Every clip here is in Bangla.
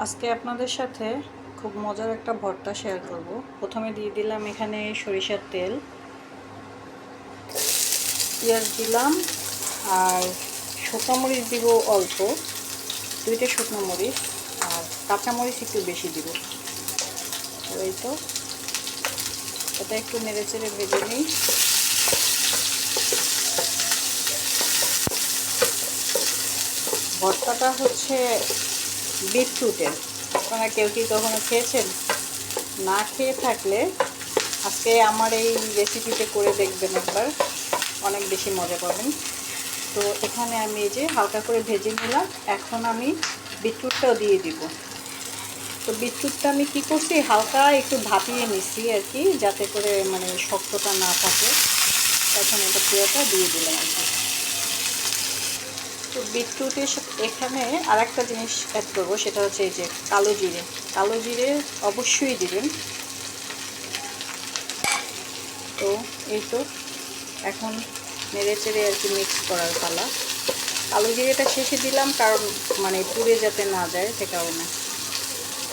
আজকে আপনাদের সাথে খুব মজার একটা ভর্তা শেয়ার করব। প্রথমে দিয়ে দিলাম এখানে সরিষার তেল। পেঁয়াজ দিলাম আর শুকনো মরিচ দিব অল্প। দুইটা শুকনো মরিচ আর কাঁচা মরিচ একটু বেশি দিব। ওই তো। এটা একটু নেড়ে চেড়ে ভেজে নিই। ভর্তাটা হচ্ছে বিটরুটের। আপনারা কেউ কি কখনো খেয়েছেন? না খেয়ে থাকলে আজকে আমার এই রেসিপিতে করে দেখবেন একবার। অনেক বেশি মজা পাবেন। তো এখানে আমি এই যে হালকা করে ভেজে নিলাম। এখন আমি বিটরুটটাও দিয়ে দিব। তো বিটরুটটা আমি কি করছি? হালকা একটু ভাপিয়ে নিচ্ছি আর কি, যাতে করে মানে শক্তটা না থাকে। তখন এটা পুরোটা দিয়ে দিলাম আর কি। তো বিটরুটের এখানে আর একটা জিনিস অ্যাড করব, সেটা হচ্ছে এই যে কালো জিরে। কালো জিরে অবশ্যই দিবেন। তো এই তো এখন নেড়ে চেড়ে আর কি মিক্স করার পালা। কালো জিরেটা শেষে দিলাম কারণ মানে পুড়ে যাতে না যায় সে কারণে।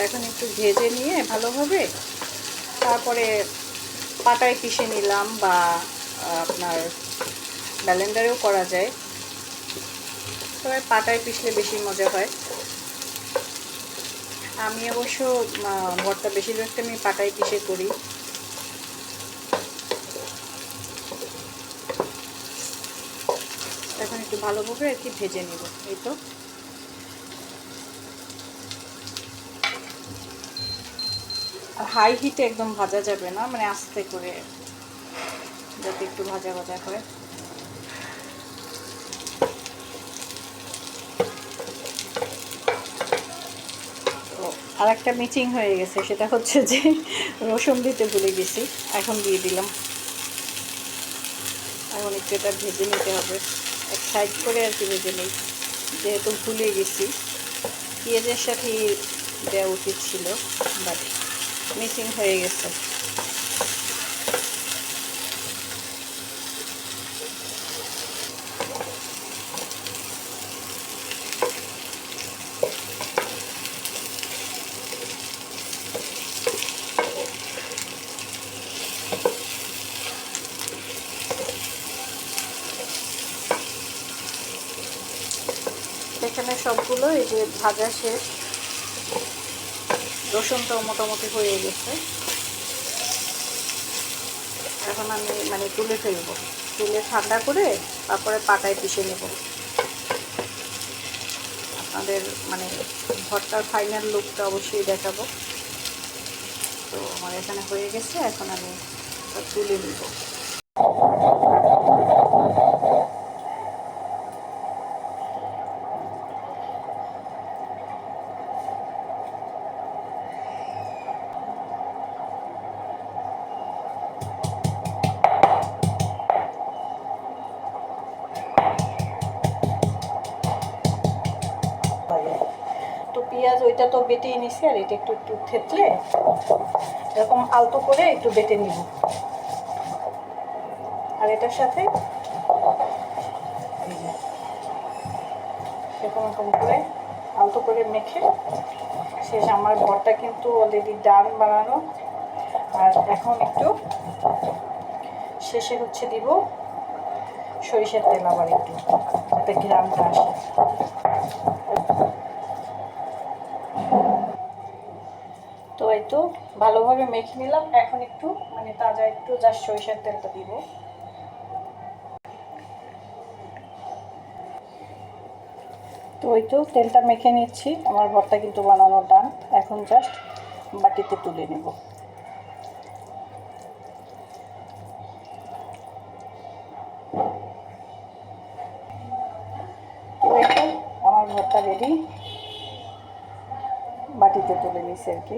এখন একটু ভেজে নিয়ে ভালোভাবে তারপরে পাটায় পিষে নিলাম বা আপনার ব্যালেন্ডারেও করা যায়। তবে পাটায় পিষলে বেশি মজা হয়। আমি অবশ্য ভর্তা বেশিরভাগটা আমি পাটায় পিষে করি। এখন একটু ভালোভাবে আর কি ভেজে নিব, এই তো। হাই হিটে একদম ভাজা যাবে না মানে আস্তে করে, যাতে একটু ভাজা ভাজা হয়। আর একটা মিচিং হয়ে গেছে, সেটা হচ্ছে যে রসুন দিতে ভুলে গেছি, এখন দিয়ে দিলাম। এখন একটু এটা ভেজে নিতে হবে। এক সাইড করে আর কি ভেজে নিই, যেহেতু ভুলে গেছি। পেঁয়াজের সাথে দেওয়া উচিত ছিল বাট মিচিং হয়ে গেছে। এখানে সবগুলো এই যে ভাজা শেষ। রসুনটাও মোটামুটি হয়ে গেছে। এখন আমি মানে তুলে ফেলব। তুলে ঠান্ডা করে তারপরে পাটায় পিষে নেব। আপনাদের মানে ভর্তার ফাইনাল লুকটা অবশ্যই দেখাবো। তো আমার এখানে হয়ে গেছে, এখন আমি তুলে নিব। ওইটা তো বেটেই নিছি আর এটা একটু একটু থেতলে এরকম আলতো করে একটু বেটে নিব। আর এটার সাথে এরকম এরকম করে আলতো করে মেখে শেষ আমার ঘরটা কিন্তু অলরেডি ডান বানানো। আর এখন একটু শেষে হচ্ছে দিব সরিষার তেল আবার একটু, যাতে গ্রামটা আসে। তো ভালোভাবে মেখে নিলাম। এখন একটু মানে তাজা একটু জাস্ট সরিষার তেলটা দিব। তো ওই তো তেলটা মেখে নিচ্ছি। আমার ভর্তা কিন্তু বানানোর ডান। এখন জাস্ট বাটিতে তুলে নেব। আমার ভর্তা রেডি বাটিতে তুলে নিছি আর কি।